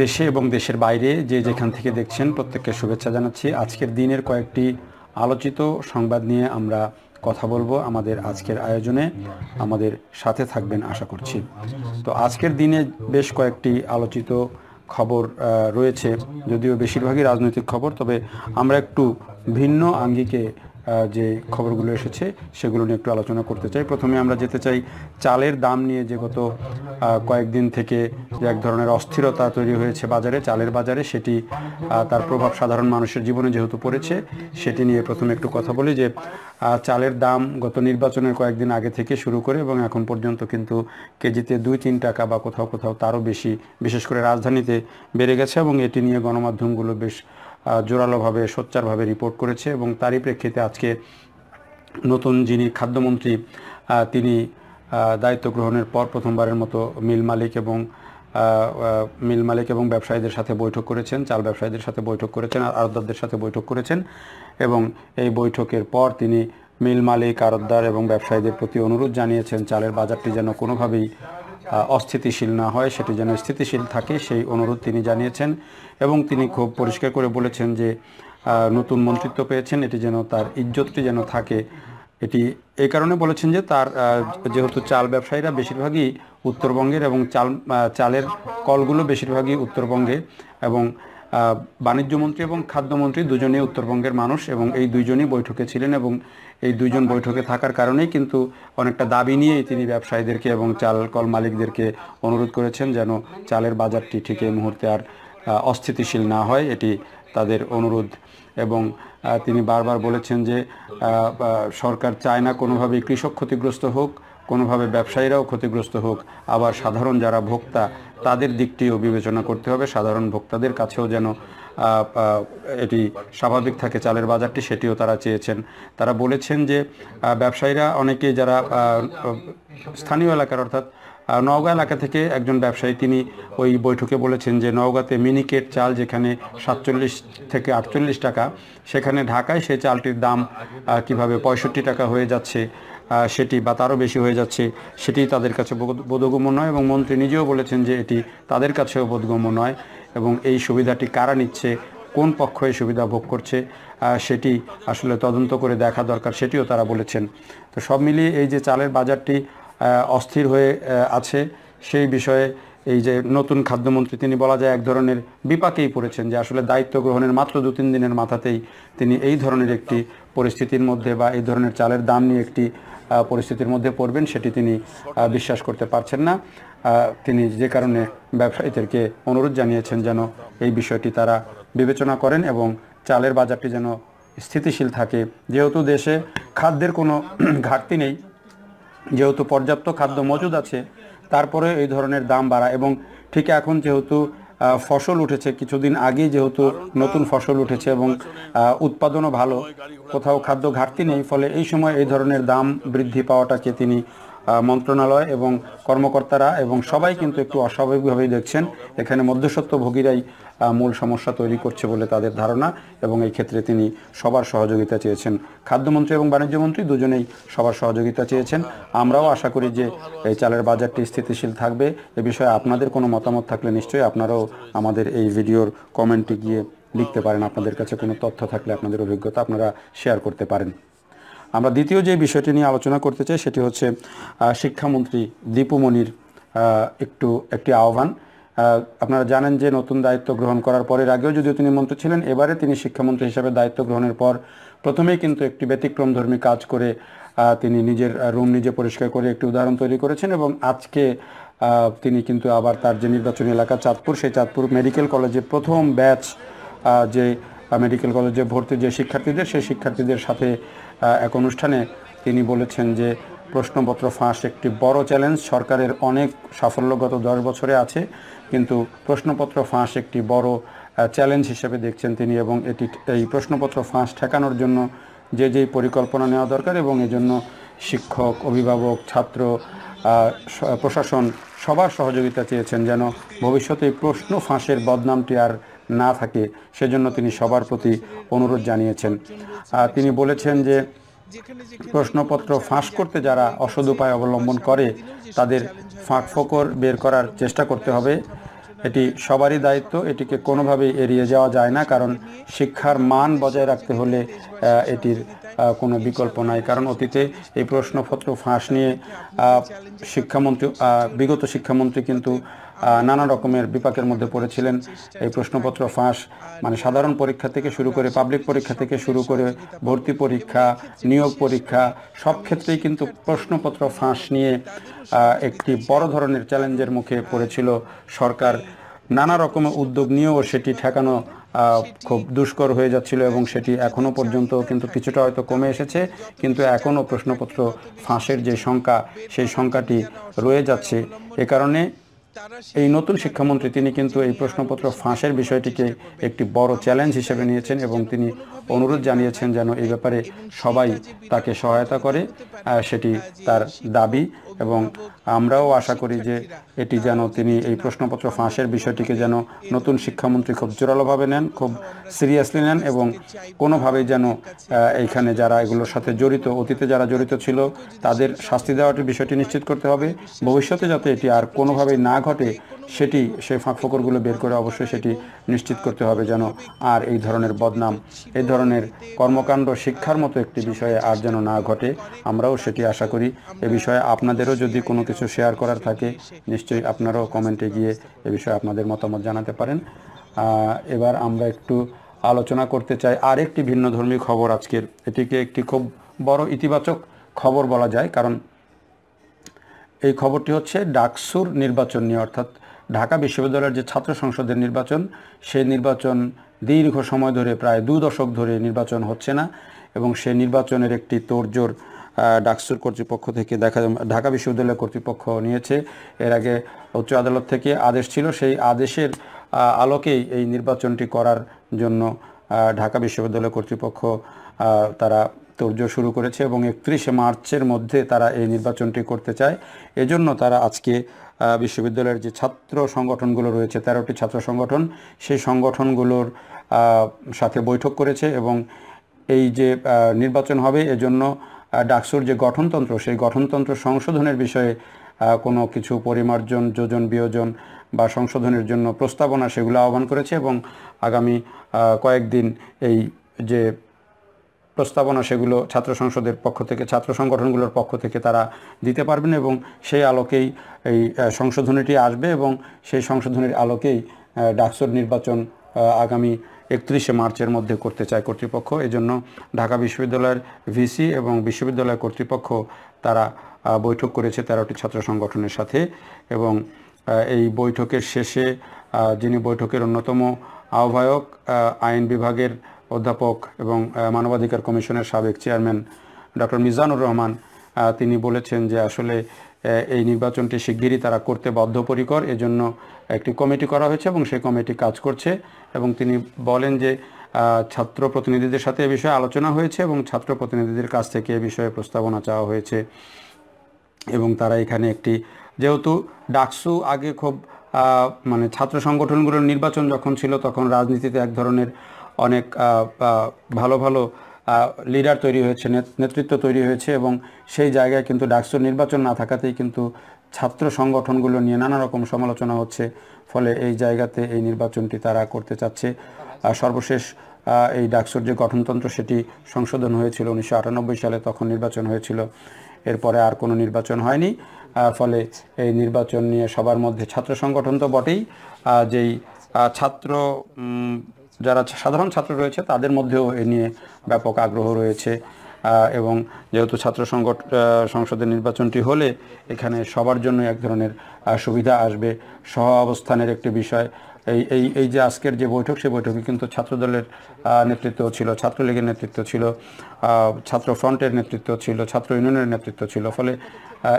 দেশে এবং দেশের বাইরে যে যেখান থেকে দেখছেন, প্রত্যেককে শুভেচ্ছা জানাচ্ছি। আজকের দিনের কয়েকটি আলোচিত সংবাদ নিয়ে আমরা কথা বলব আমাদের আজকের আয়োজনে। আমাদের সাথে থাকবেন আশা করছি। তো আজকের দিনে বেশ কয়েকটি আলোচিত খবর রয়েছে। যদিও বেশিরভাগই রাজনৈতিক খবর, তবে আমরা একটু ভিন্ন আঙ্গিকে যে খবরগুলো এসেছে সেগুলো নিয়ে একটু আলোচনা করতে চাই। প্রথমে আমরা যেতে চাই চালের দাম নিয়ে যে গত কয়েকদিন থেকে যে এক ধরনের অস্থিরতা তৈরি হয়েছে বাজারে, চালের বাজারে, সেটি তার প্রভাব সাধারণ মানুষের জীবনে যেহেতু পড়েছে, সেটি নিয়ে প্রথমে একটু কথা বলি যে চালের দাম গত নির্বাচনের কয়েকদিন আগে থেকে শুরু করে এবং এখন পর্যন্ত কিন্তু কেজিতে দুই তিন টাকা বা কোথাও কোথাও তারও বেশি, বিশেষ করে রাজধানীতে বেড়ে গেছে এবং এটি নিয়ে গণমাধ্যমগুলো বেশ জোরালোভাবে, সোচ্চারভাবে রিপোর্ট করেছে এবং তারই প্রেক্ষিতে আজকে নতুন যিনি খাদ্যমন্ত্রী তিনি দায়িত্ব গ্রহণের পর প্রথমবারের মতো মিল মালিক এবং মিল মালিক এবং ব্যবসায়ীদের সাথে বৈঠক করেছেন, চাল ব্যবসায়ীদের সাথে বৈঠক করেছেন, আর আড়তদারদের সাথে বৈঠক করেছেন এবং এই বৈঠকের পর তিনি মিল মালিক আড়তদার এবং ব্যবসায়ীদের প্রতি অনুরোধ জানিয়েছেন, চালের বাজারটি যেন কোনোভাবেই অস্থিতিশীল না হয়, সেটি যেন স্থিতিশীল থাকে, সেই অনুরোধ তিনি জানিয়েছেন এবং তিনি খুব পরিষ্কার করে বলেছেন যে নতুন মন্ত্রিত্ব পেয়েছেন, এটি যেন তার ইজ্জতটি যেন থাকে। এটি এই কারণে বলেছেন যে, তার যেহেতু চাল ব্যবসায়ীরা বেশিরভাগই উত্তরবঙ্গের এবং চাল চালের কলগুলো বেশিরভাগই উত্তরবঙ্গে এবং বাণিজ্যমন্ত্রী এবং খাদ্যমন্ত্রী দুজনেই উত্তরবঙ্গের মানুষ এবং এই দুইজনই বৈঠকে ছিলেন এবং এই দুইজন বৈঠকে থাকার কারণেই কিন্তু অনেকটা দাবি নিয়েই তিনি ব্যবসায়ীদেরকে এবং চাল কল মালিকদেরকে অনুরোধ করেছেন যেন চালের বাজারটি ঠিক এই মুহূর্তে আর অস্থিতিশীল না হয়। এটি তাদের অনুরোধ এবং তিনি বারবার বলেছেন যে সরকার চায় না কোনোভাবেই কৃষক ক্ষতিগ্রস্ত হোক, কোনোভাবে ব্যবসায়ীরাও ক্ষতিগ্রস্ত হোক। আবার সাধারণ যারা ভোক্তা, তাদের দিকটিও বিবেচনা করতে হবে। সাধারণ ভোক্তাদের কাছেও যেন এটি স্বাভাবিক থাকে, চালের বাজারটি সেটিও তারা চেয়েছেন। তারা বলেছেন যে ব্যবসায়ীরা অনেকে যারা স্থানীয় এলাকার অর্থাৎ নওগাঁ এলাকা থেকে একজন ব্যবসায়ী, তিনি ওই বৈঠকে বলেছেন যে, নওগাঁতে মিনিকেট চাল যেখানে সাতচল্লিশ থেকে আটচল্লিশ টাকা, সেখানে ঢাকায় সেই চালটির দাম কীভাবে পঁয়ষট্টি টাকা হয়ে যাচ্ছে সেটি বা তারও বেশি হয়ে যাচ্ছে, সেটি তাদের কাছে বোধ- বোধগম্য নয় এবং মন্ত্রী নিজেও বলেছেন যে, এটি তাদের কাছেও বোধগম্য নয়। এবং এই সুবিধাটি কারা নিচ্ছে, কোন পক্ষ এই সুবিধা ভোগ করছে সেটি আসলে তদন্ত করে দেখা দরকার, সেটিও তারা বলেছেন। তো সব মিলিয়ে এই যে চালের বাজারটি অস্থির হয়ে আছে, সেই বিষয়ে এই যে নতুন খাদ্যমন্ত্রী তিনি বলা যায় এক ধরনের বিপাকেই পড়েছেন যে আসলে দায়িত্ব গ্রহণের মাত্র দু তিন দিনের মাথাতেই তিনি এই ধরনের একটি পরিস্থিতির মধ্যে বা এই ধরনের চালের দাম নিয়ে একটি পরিস্থিতির মধ্যে পড়বেন, সেটি তিনি বিশ্বাস করতে পারছেন না। তিনি যে কারণে ব্যবসায়ীদেরকে অনুরোধ জানিয়েছেন যেন এই বিষয়টি তারা বিবেচনা করেন এবং চালের বাজারটি যেন স্থিতিশীল থাকে। যেহেতু দেশে খাদ্যের কোনো ঘাটতি নেই, যেহেতু পর্যাপ্ত খাদ্য মজুদ আছে তারপরে এই ধরনের দাম বাড়া এবং ঠিক এখন যেহেতু ফসল উঠেছে, কিছুদিন আগেই যেহেতু নতুন ফসল উঠেছে এবং উৎপাদনও ভালো, কোথাও খাদ্য ঘাটতি নেই, ফলে এই সময় এই ধরনের দাম বৃদ্ধি পাওয়াটাকে তিনি মন্ত্রণালয় এবং কর্মকর্তারা এবং সবাই কিন্তু একটু অস্বাভাবিকভাবেই দেখছেন। এখানে মধ্যস্বত্বভোগীরাই মূল সমস্যা তৈরি করছে বলে তাদের ধারণা এবং এই ক্ষেত্রে তিনি সবার সহযোগিতা চেয়েছেন। খাদ্যমন্ত্রী এবং বাণিজ্যমন্ত্রী দুজনেই সবার সহযোগিতা চেয়েছেন। আমরাও আশা করি যে এই চালের বাজারটি স্থিতিশীল থাকবে। এ বিষয়ে আপনাদের কোনো মতামত থাকলে নিশ্চয়ই আপনারাও আমাদের এই ভিডিওর কমেন্টে গিয়ে লিখতে পারেন। আপনাদের কাছে কোনো তথ্য থাকলে আপনাদের অভিজ্ঞতা আপনারা শেয়ার করতে পারেন। আমরা দ্বিতীয় যে বিষয়টি নিয়ে আলোচনা করতে চাই সেটি হচ্ছে শিক্ষামন্ত্রী দীপুমণির একটু, একটি আহ্বান। আপনারা জানেন যে নতুন দায়িত্ব গ্রহণ করার পরের আগেও যদিও তিনি মন্ত্রী ছিলেন, এবারে তিনি শিক্ষামন্ত্রী হিসেবে দায়িত্ব গ্রহণের পর প্রথমেই কিন্তু একটি ব্যতিক্রমধর্মী কাজ করে তিনি নিজের রুম নিজে পরিষ্কার করে একটি উদাহরণ তৈরি করেছেন এবং আজকে তিনি কিন্তু আবার তার যে নির্বাচনী এলাকা চাঁদপুর, সেই চাঁদপুর মেডিকেল কলেজে প্রথম ব্যাচ যে মেডিকেল কলেজে ভর্তি যে শিক্ষার্থীদের, সেই শিক্ষার্থীদের সাথে এক অনুষ্ঠানে তিনি বলেছেন যে প্রশ্নপত্র ফাঁস একটি বড় চ্যালেঞ্জ। সরকারের অনেক সাফল্য গত দশ বছরে আছে, কিন্তু প্রশ্নপত্র ফাঁস একটি বড় চ্যালেঞ্জ হিসেবে দেখছেন তিনি এবং এটি এই প্রশ্নপত্র ফাঁস ঠেকানোর জন্য যে যেই পরিকল্পনা নেওয়া দরকার এবং এজন্য শিক্ষক, অভিভাবক, ছাত্র প্রশাসন সবার সহযোগিতা চেয়েছেন যেন ভবিষ্যতে প্রশ্ন ফাঁসের বদনামটি আর না থাকে, সেজন্য তিনি সবার প্রতি অনুরোধ জানিয়েছেন। তিনি বলেছেন যে, প্রশ্নপত্র ফাঁস করতে যারা অসদ উপায় অবলম্বন করে, তাদের ফাঁক ফোকর বের করার চেষ্টা করতে হবে। এটি সবারই দায়িত্ব, এটিকে কোনোভাবেই এড়িয়ে যাওয়া যায় না, কারণ শিক্ষার মান বজায় রাখতে হলে এটির কোনো বিকল্প নাই। কারণ অতীতে এই প্রশ্নপত্র ফাঁস নিয়ে শিক্ষামন্ত্রী বিগত শিক্ষামন্ত্রী কিন্তু নানা রকমের বিপাকের মধ্যে পড়েছিলেন। এই প্রশ্নপত্র ফাঁস মানে সাধারণ পরীক্ষা থেকে শুরু করে পাবলিক পরীক্ষা থেকে শুরু করে ভর্তি পরীক্ষা, নিয়োগ পরীক্ষা, সব ক্ষেত্রেই কিন্তু প্রশ্নপত্র ফাঁস নিয়ে একটি বড় ধরনের চ্যালেঞ্জের মুখে পড়েছিল সরকার। নানা রকমের উদ্যোগ নিয়েও সেটি ঠেকানো খুব দুষ্কর হয়ে যাচ্ছিল এবং সেটি এখনও পর্যন্ত কিন্তু কিছুটা হয়তো কমে এসেছে, কিন্তু এখনও প্রশ্নপত্র ফাঁসের যে সংখ্যা, সেই সংখ্যাটি রয়ে যাচ্ছে। এ কারণে এই নতুন শিক্ষামন্ত্রী তিনি কিন্তু এই প্রশ্নপত্র ফাঁসের বিষয়টিকে একটি বড় চ্যালেঞ্জ হিসেবে নিয়েছেন এবং তিনি অনুরোধ জানিয়েছেন যেন এই ব্যাপারে সবাই তাকে সহায়তা করে সেটি তার দাবি। এবং আমরাও আশা করি যে এটি যেন তিনি এই প্রশ্নপত্র ফাঁসের বিষয়টিকে যেন নতুন শিক্ষামন্ত্রী খুব জোরালোভাবে নেন, খুব সিরিয়াসলি নেন এবং কোনোভাবেই যেন এইখানে যারা এগুলোর সাথে জড়িত, অতীতে যারা জড়িত ছিল, তাদের শাস্তি দেওয়াটির বিষয়টি নিশ্চিত করতে হবে। ভবিষ্যতে যাতে এটি আর কোনোভাবেই না ঘটে সেটি সেই ফাঁক ফোকরগুলো বের করে অবশ্যই সেটি নিশ্চিত করতে হবে যেন আর এই ধরনের বদনাম, এই ধরনের কর্মকাণ্ড শিক্ষার মতো একটি বিষয়ে আর যেন না ঘটে, আমরাও সেটি আশা করি। এ বিষয়ে আপনাদেরও যদি কোনো কিছু শেয়ার করার থাকে, নিশ্চয়ই আপনারাও কমেন্টে গিয়ে এ বিষয়ে আপনাদের মতামত জানাতে পারেন। এবার আমরা একটু আলোচনা করতে চাই আরেকটি ভিন্ন ধর্মী খবর আজকের। এটিকে একটি খুব বড় ইতিবাচক খবর বলা যায়, কারণ এই খবরটি হচ্ছে ডাকসুর নির্বাচন নিয়ে, অর্থাৎ ঢাকা বিশ্ববিদ্যালয়ের যে ছাত্র সংসদের নির্বাচন, সেই নির্বাচন দীর্ঘ সময় ধরে প্রায় দু দশক ধরে নির্বাচন হচ্ছে না এবং সেই নির্বাচনের একটি তোড়জোড় ডাকসুর কর্তৃপক্ষ থেকে দেখা ঢাকা বিশ্ববিদ্যালয় কর্তৃপক্ষ নিয়েছে। এর আগে উচ্চ আদালত থেকে আদেশ ছিল, সেই আদেশের আলোকেই এই নির্বাচনটি করার জন্য ঢাকা বিশ্ববিদ্যালয় কর্তৃপক্ষ তারা তোড়জোড় শুরু করেছে এবং একত্রিশে মার্চের মধ্যে তারা এই নির্বাচনটি করতে চায়। এজন্য তারা আজকে বিশ্ববিদ্যালয়ের যে ছাত্র সংগঠনগুলো রয়েছে, তেরোটি ছাত্র সংগঠন, সেই সংগঠনগুলোর সাথে বৈঠক করেছে এবং এই যে নির্বাচন হবে, এজন্য ডাকসুর যে গঠনতন্ত্র, সেই গঠনতন্ত্র সংশোধনের বিষয়ে কোনো কিছু পরিমার্জন, যোজন, বিয়োজন বা সংশোধনের জন্য প্রস্তাবনা সেগুলো আহ্বান করেছে এবং আগামী কয়েকদিন এই যে প্রস্তাবনা সেগুলো ছাত্র সংসদের পক্ষ থেকে, ছাত্র সংগঠনগুলোর পক্ষ থেকে তারা দিতে পারবেন এবং সেই আলোকেই এই সংশোধনীটি আসবে এবং সেই সংশোধনীর আলোকেই ডাকসুর নির্বাচন আগামী একত্রিশে মার্চের মধ্যে করতে চায় কর্তৃপক্ষ। এজন্য ঢাকা বিশ্ববিদ্যালয়ের ভিসি এবং বিশ্ববিদ্যালয় কর্তৃপক্ষ তারা বৈঠক করেছে তেরোটি ছাত্র সংগঠনের সাথে এবং এই বৈঠকের শেষে যিনি বৈঠকের অন্যতম আহ্বায়ক আইন বিভাগের অধ্যাপক এবং মানবাধিকার কমিশনের সাবেক চেয়ারম্যান ডক্টর মিজানুর রহমান তিনি বলেছেন যে আসলে এই নির্বাচনটি শিগগিরই তারা করতে বদ্ধপরিকর এজন্য একটি কমিটি করা হয়েছে এবং সেই কমিটি কাজ করছে এবং তিনি বলেন যে ছাত্র প্রতিনিধিদের সাথে এ বিষয়ে আলোচনা হয়েছে এবং ছাত্র প্রতিনিধিদের কাছ থেকে এ বিষয়ে প্রস্তাবনা চাওয়া হয়েছে। এবং তারা এখানে একটি, যেহেতু ডাকসু আগে খুব মানে ছাত্র সংগঠনগুলোর নির্বাচন যখন ছিল তখন রাজনীতিতে এক ধরনের অনেক ভালো ভালো লিডার তৈরি হয়েছে, নেত- নেতৃত্ব তৈরি হয়েছে এবং সেই জায়গায় কিন্তু ডাকসুর নির্বাচন না থাকাতেই কিন্তু ছাত্র সংগঠনগুলো নিয়ে নানা রকম সমালোচনা হচ্ছে। ফলে এই জায়গাতে এই নির্বাচনটি তারা করতে চাচ্ছে। সর্বশেষ এই ডাকসুর যে গঠনতন্ত্র সেটি সংশোধন হয়েছিল উনিশশো আটানব্বই সালে, তখন নির্বাচন হয়েছিল। এরপরে আর কোনো নির্বাচন হয়নি। ফলে এই নির্বাচন নিয়ে সবার মধ্যে ছাত্র সংগঠন তো বটেই। যেই ছাত্র যারা সাধারণ ছাত্র রয়েছে, তাদের মধ্যেও এ নিয়ে ব্যাপক আগ্রহ রয়েছে। এবং যেহেতু ছাত্র সংগঠ সংসদের নির্বাচনটি হলে এখানে সবার জন্য এক ধরনের সুবিধা আসবে। সহ অবস্থানের একটি বিষয়। এই এই এই যে আজকের যে বৈঠক সেই বৈঠকে কিন্তু ছাত্রদলের নেতৃত্ব ছিল, ছাত্রলীগের নেতৃত্ব ছিল ছাত্র ফ্রন্টের নেতৃত্ব ছিল, ছাত্র ইউনিয়নের নেতৃত্ব ছিল। ফলে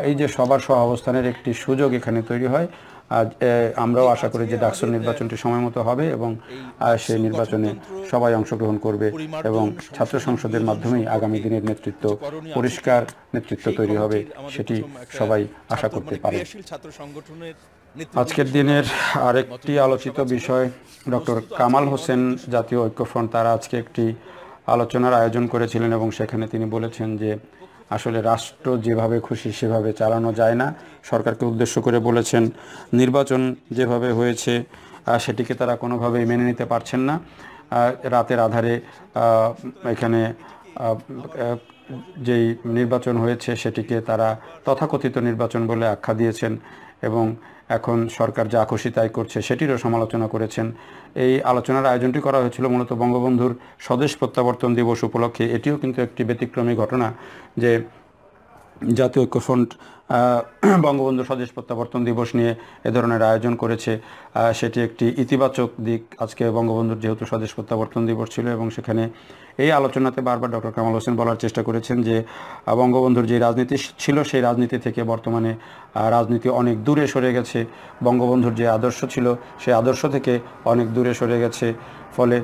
এই যে সবার সহ অবস্থানের একটি সুযোগ এখানে তৈরি হয় আমরাও আশা করি যে ডাকসুর নির্বাচনটি সময় মতো হবে এবং সেই নির্বাচনে সবাই অংশগ্রহণ করবে এবং ছাত্র সংসদের মাধ্যমেই আগামী দিনের নেতৃত্ব পরিষ্কার নেতৃত্ব তৈরি হবে সেটি সবাই আশা করতে পারে। আজকের দিনের আরেকটি আলোচিত বিষয় ডক্টর কামাল হোসেন জাতীয় ঐক্যফ্রন্ট। তারা আজকে একটি আলোচনার আয়োজন করেছিলেন এবং সেখানে তিনি বলেছেন যে আসলে রাষ্ট্র যেভাবে খুশি সেভাবে চালানো যায় না। সরকারকে উদ্দেশ্য করে বলেছেন, নির্বাচন যেভাবে হয়েছে সেটিকে তারা কোনোভাবেই মেনে নিতে পারছেন না। রাতের আধারে এখানে যেই নির্বাচন হয়েছে সেটিকে তারা তথাকথিত নির্বাচন বলে আখ্যা দিয়েছেন এবং এখন সরকার যা খুশি তাই করছে, সেটিরও সমালোচনা করেছেন। এই আলোচনার আয়োজনটি করা হয়েছিল মূলত বঙ্গবন্ধুর স্বদেশ প্রত্যাবর্তন দিবস উপলক্ষে। এটিও কিন্তু একটি ব্যতিক্রমী ঘটনা যে জাতীয় ঐক্যফ্রন্ট বঙ্গবন্ধু স্বদেশ প্রত্যাবর্তন দিবস নিয়ে এ ধরনের আয়োজন করেছে। সেটি একটি ইতিবাচক দিক। আজকে বঙ্গবন্ধুর যেহেতু স্বদেশ প্রত্যাবর্তন দিবস ছিল এবং সেখানে এই আলোচনাতে বারবার ডক্টর কামাল হোসেন বলার চেষ্টা করেছেন যে বঙ্গবন্ধুর যে রাজনীতি ছিল সেই রাজনীতি থেকে বর্তমানে রাজনীতি অনেক দূরে সরে গেছে। বঙ্গবন্ধুর যে আদর্শ ছিল, সেই আদর্শ থেকে অনেক দূরে সরে গেছে। ফলে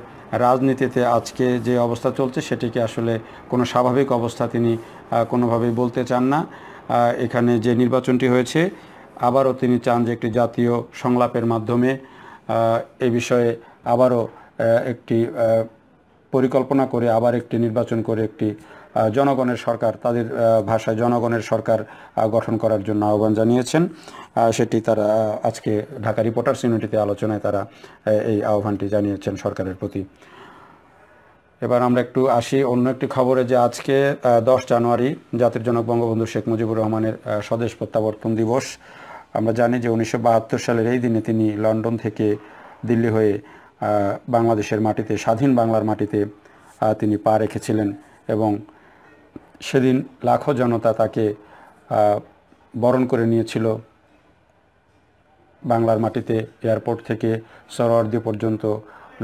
রাজনীতিতে আজকে যে অবস্থা চলছে সেটিকে আসলে কোনো স্বাভাবিক অবস্থা তিনি কোনোভাবেই বলতে চান না। এখানে যে নির্বাচনটি হয়েছে, আবারও তিনি চান যে একটি জাতীয় সংলাপের মাধ্যমে এ বিষয়ে আবারও একটি পরিকল্পনা করে আবার একটি নির্বাচন করে একটি জনগণের সরকার, তাদের ভাষায় জনগণের সরকার গঠন করার জন্য আহ্বান জানিয়েছেন। সেটি তারা আজকে ঢাকা রিপোর্টার্স ইউনিটিতে আলোচনায় তারা এই আহ্বানটি জানিয়েছেন সরকারের প্রতি। এবার আমরা একটু আসি অন্য একটি খবরে যে আজকে দশ জানুয়ারি জাতির জনক বঙ্গবন্ধু শেখ মুজিবুর রহমানের স্বদেশ প্রত্যাবর্তন দিবস। আমরা জানি যে উনিশশো বাহাত্তর সালের এই দিনে তিনি লন্ডন থেকে দিল্লি হয়ে বাংলাদেশের মাটিতে, স্বাধীন বাংলার মাটিতে তিনি পা রেখেছিলেন এবং সেদিন লাখো জনতা তাকে বরণ করে নিয়েছিল। বাংলার মাটিতে এয়ারপোর্ট থেকে সরোয়ার্দি পর্যন্ত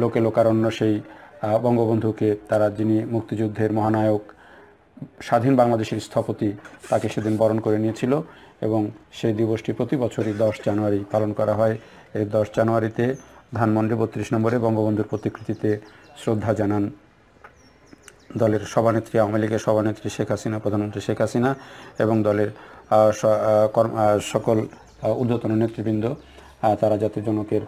লোকে লোকারণ্য সেই বঙ্গবন্ধুকে তারা যিনি মুক্তিযুদ্ধের মহানায়ক, স্বাধীন বাংলাদেশের স্থপতি, তাকে সেদিন বরণ করে নিয়েছিল এবং সেই দিবসটি প্রতি বছরই দশ জানুয়ারি পালন করা হয়। এই দশ জানুয়ারিতে ধানমন্ডি বত্রিশ নম্বরে বঙ্গবন্ধুর প্রতিকৃতিতে শ্রদ্ধা জানান দলের সভানেত্রী, আওয়ামী লীগের সভানেত্রী শেখ হাসিনা, প্রধানমন্ত্রী শেখ হাসিনা এবং দলের সকল ঊর্ধ্বতন নেতৃবৃন্দ তারা জাতির জনকের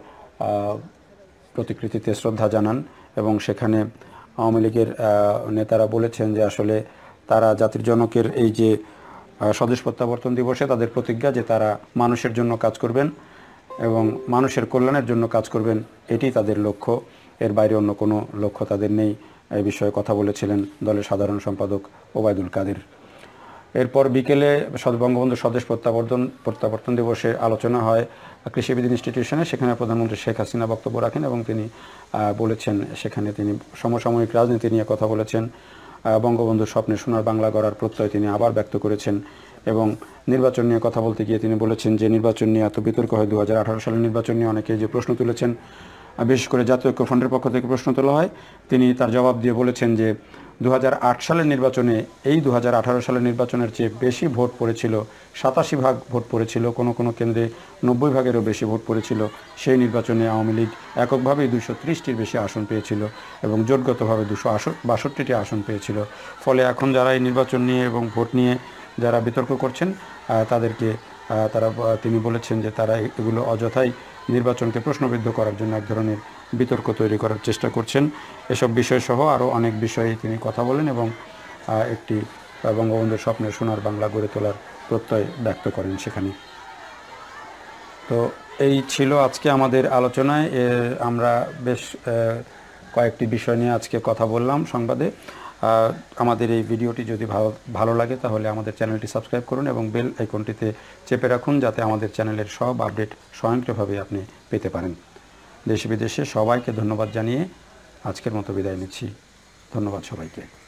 প্রতিকৃতিতে শ্রদ্ধা জানান এবং সেখানে আওয়ামী লীগের নেতারা বলেছেন যে আসলে তারা জাতির জনকের এই যে স্বদেশ প্রত্যাবর্তন দিবসে তাদের প্রতিজ্ঞা যে তারা মানুষের জন্য কাজ করবেন এবং মানুষের কল্যাণের জন্য কাজ করবেন, এটি তাদের লক্ষ্য। এর বাইরে অন্য কোনো লক্ষ্য তাদের নেই। এই বিষয়ে কথা বলেছিলেন দলের সাধারণ সম্পাদক ওবায়দুল কাদের। এরপর বিকেলে বঙ্গবন্ধু স্বদেশ প্রত্যাবর্তন প্রত্যাবর্তন দিবসে আলোচনা হয় কৃষিবিদ ইনস্টিটিউশনে। সেখানে প্রধানমন্ত্রী শেখ হাসিনা বক্তব্য রাখেন এবং তিনি বলেছেন, সেখানে তিনি সমসাময়িক রাজনীতি নিয়ে কথা বলেছেন। বঙ্গবন্ধুর স্বপ্নে সোনার বাংলা গড়ার প্রত্যয় তিনি আবার ব্যক্ত করেছেন এবং নির্বাচন নিয়ে কথা বলতে গিয়ে তিনি বলেছেন যে, নির্বাচন নিয়ে এত বিতর্ক হয়। দু হাজার আঠারো সালের নির্বাচন নিয়ে অনেকে যে প্রশ্ন তুলেছেন বিশেষ করে জাতীয় ঐক্য ফ্রন্টের পক্ষ থেকে প্রশ্ন তোলা হয়, তিনি তার জবাব দিয়ে বলেছেন যে দু হাজার আট সালের নির্বাচনে এই দু হাজার আঠারো সালের নির্বাচনের চেয়ে বেশি ভোট পড়েছিল, সাতাশি ভাগ ভোট পড়েছিল, কোনো কোনো কেন্দ্রে নব্বই ভাগেরও বেশি ভোট পড়েছিল। সেই নির্বাচনে আওয়ামী লীগ এককভাবেই দুশো ত্রিশটির বেশি আসন পেয়েছিল এবং জোটগতভাবে দুশো বাষট্টিটি আসন পেয়েছিল। ফলে এখন যারা এই নির্বাচন নিয়ে এবং ভোট নিয়ে যারা বিতর্ক করছেন তাদেরকে তারা, তিনি বলেছেন যে তারা এগুলো অযথাই নির্বাচনকে প্রশ্নবিদ্ধ করার জন্য এক ধরনের বিতর্ক তৈরি করার চেষ্টা করছেন। এসব বিষয় সহ আরও অনেক বিষয়ে তিনি কথা বলেন এবং একটি বঙ্গবন্ধুর স্বপ্নের সোনার বাংলা গড়ে তোলার প্রত্যয় ব্যক্ত করেন সেখানে। তো এই ছিল আজকে আমাদের আলোচনায়। আমরা বেশ কয়েকটি বিষয় নিয়ে আজকে কথা বললাম সংবাদে। আমাদের এই ভিডিওটি যদি ভালো ভালো লাগে তাহলে আমাদের চ্যানেলটি সাবস্ক্রাইব করুন এবং বেল আইকনটিতে চেপে রাখুন যাতে আমাদের চ্যানেলের সব আপডেট স্বয়ংক্রিয়ভাবে আপনি পেতে পারেন। দেশে বিদেশে সবাইকে ধন্যবাদ জানিয়ে আজকের মতো বিদায় নিচ্ছি। ধন্যবাদ সবাইকে।